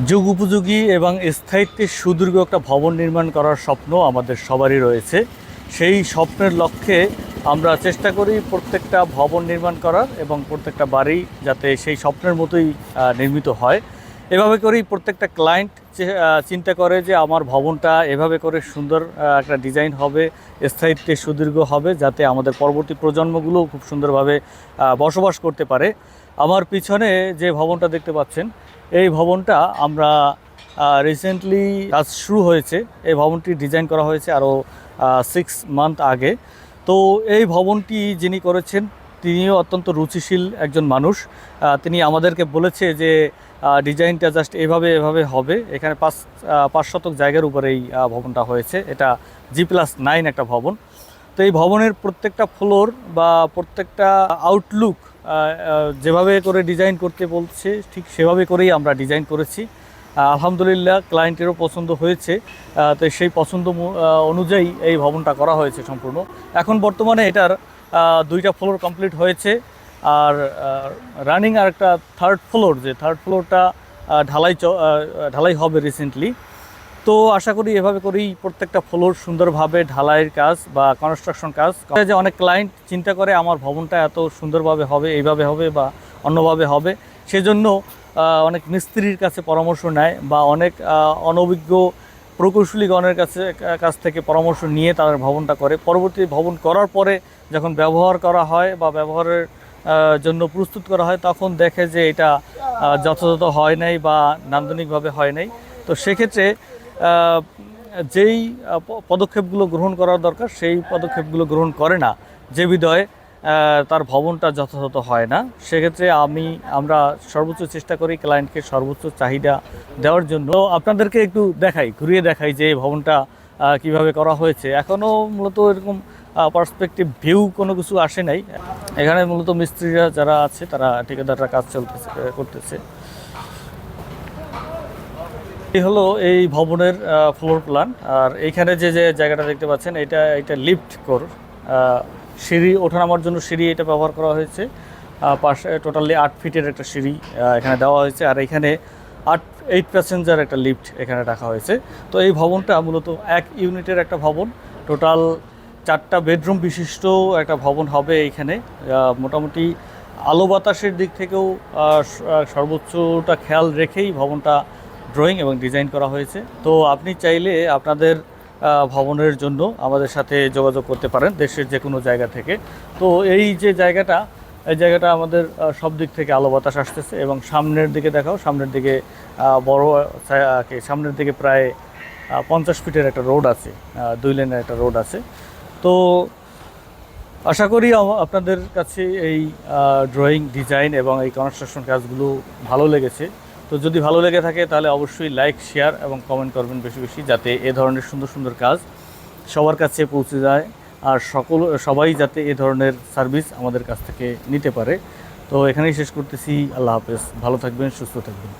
যুগ উপযোগী এবং স্থায়িত্বের সুদীর্ঘ একটা ভবন নির্মাণ করার স্বপ্ন আমাদের সবারই রয়েছে। সেই স্বপ্নের লক্ষ্যে আমরা চেষ্টা করি প্রত্যেকটা ভবন নির্মাণ করার এবং প্রত্যেকটা বাড়ি যাতে সেই স্বপ্নের মতোই নির্মিত হয়। এভাবে করেই প্রত্যেকটা ক্লায়েন্ট চিন্তা করে যে আমার ভবনটা এভাবে করে সুন্দর একটা ডিজাইন হবে স্থায়িত্বে সুদীর্ঘ হবে যাতে আমাদের পরবর্তী প্রজন্মগুলো খুব সুন্দরভাবে বসবাস করতে পারে। আমার পিছনে যে ভবনটা দেখতে পাচ্ছেন এই ভবনটা আমরা রিসেন্টলি কাজ শুরু হয়েছে। এই ভবনটি ডিজাইন করা হয়েছে আরও সিক্স মান্থ আগে। তো এই ভবনটি যিনি করেছেন, তিনিও অত্যন্ত রুচিশীল একজন মানুষ। তিনি আমাদেরকে বলেছে যে ডিজাইনটা জাস্ট এভাবে এভাবে হবে। এখানে পাঁচ পাঁচ শতক জায়গার উপরে এই ভবনটা হয়েছে। এটা জি প্লাস নাইন একটা ভবন। তো এই ভবনের প্রত্যেকটা ফ্লোর বা প্রত্যেকটা আউটলুক যেভাবে করে ডিজাইন করতে বলছে, ঠিক সেভাবে করেই আমরা ডিজাইন করেছি। আলহামদুলিল্লাহ ক্লায়েন্টেরও পছন্দ হয়েছে। তো সেই পছন্দ অনুযায়ী এই ভবনটা করা হয়েছে সম্পূর্ণ। এখন বর্তমানে এটার দুইটা ফ্লোর কমপ্লিট হয়েছে। আর রানিং আর একটা থার্ড ফ্লোর যে থার্ড ফ্লোরটা ঢালাই ঢালাই হবে রিসেন্টলি তো আশা করি এভাবে করেই প্রত্যেকটা ফ্লোর সুন্দরভাবে ঢালাইয়ের কাজ বা কনস্ট্রাকশন কাজ যে অনেক ক্লায়েন্ট চিন্তা করে আমার ভবনটা এত সুন্দরভাবে হবে, এইভাবে হবে বা অন্যভাবে হবে। সেজন্য অনেক মিস্ত্রির কাছে পরামর্শ নেয় বা অনেক অনভিজ্ঞ প্রকৌশলীগণের কাছে কাছ থেকে পরামর্শ নিয়ে তাদের ভবনটা করে। পরবর্তী ভবন করার পরে যখন ব্যবহার করা হয় বা ব্যবহারের জন্য প্রস্তুত করা হয়, তখন দেখে যে এটা যথাযথ হয় নাই বা নান্দনিকভাবে হয় নাই। তো সেক্ষেত্রে যেই পদক্ষেপগুলো গ্রহণ করার দরকার, সেই পদক্ষেপগুলো গ্রহণ করে না। যে বিধয় তার ভবনটা যথাযথ হয় না। সেক্ষেত্রে আমি, আমরা সর্বোচ্চ চেষ্টা করি ক্লায়েন্টকে সর্বোচ্চ চাহিদা দেওয়ার জন্য। আপনাদেরকে একটু দেখাই, ঘুরিয়ে দেখাই যে ভবনটা কীভাবে করা হয়েছে। এখনও মূলত এরকম পার্সপেক্টিভ ভিউ কোনো কিছু আসে নাই। এখানে মূলত মিস্ত্রিরা যারা আছে, তারা ঠিকাদাররা কাজ চলতেছে, করতেছে। এই হলো এই ভবনের ফ্লোর প্ল্যান আর এইখানে যে যে জায়গাটা দেখতে পাচ্ছেন, এটা এটা লিফট কর সিঁড়ি ওঠানামার জন্য সিঁড়ি এটা ব্যবহার করা হয়েছে। পাশে টোটালি আট ফিটের একটা সিঁড়ি এখানে দেওয়া হয়েছে। আর এখানে আট এইট প্যাসেঞ্জার একটা লিফট এখানে রাখা হয়েছে। তো এই ভবনটা মূলত এক ইউনিটের একটা ভবন। টোটাল চারটা বেডরুম বিশিষ্ট একটা ভবন হবে এইখানে। মোটামুটি আলো বাতাসের দিক থেকেও সর্বোচ্চটা খেয়াল রেখেই ভবনটা ড্রয়িং এবং ডিজাইন করা হয়েছে। তো আপনি চাইলে আপনাদের ভবনের জন্য আমাদের সাথে যোগাযোগ করতে পারেন দেশের যে কোনো জায়গা থেকে। তো এই যে জায়গাটা, এই জায়গাটা আমাদের সব দিক থেকে আলো বাতাস আসতেছে এবং সামনের দিকে দেখাও, সামনের দিকে বড় সামনের দিকে প্রায় পঞ্চাশ ফিটের একটা রোড আছে দুই লেনের একটা রোড আছে। তো আশা করি আপনাদের কাছে এই ড্রয়িং ডিজাইন এবং এই কনস্ট্রাকশন কাজগুলো ভালো লেগেছে। তো যদি ভালো লেগে থাকে তাহলে অবশ্যই লাইক শেয়ার এবং কমেন্ট করবেন বেশি বেশি, যাতে এ ধরনের সুন্দর সুন্দর কাজ সবার কাছে পৌঁছে যায় আর সকল, সবাই যাতে এ ধরনের সার্ভিস আমাদের কাছ থেকে নিতে পারে। তো এখানেই শেষ করতেছি। আল্লাহ হাফেজ। ভালো থাকবেন, সুস্থ থাকবেন।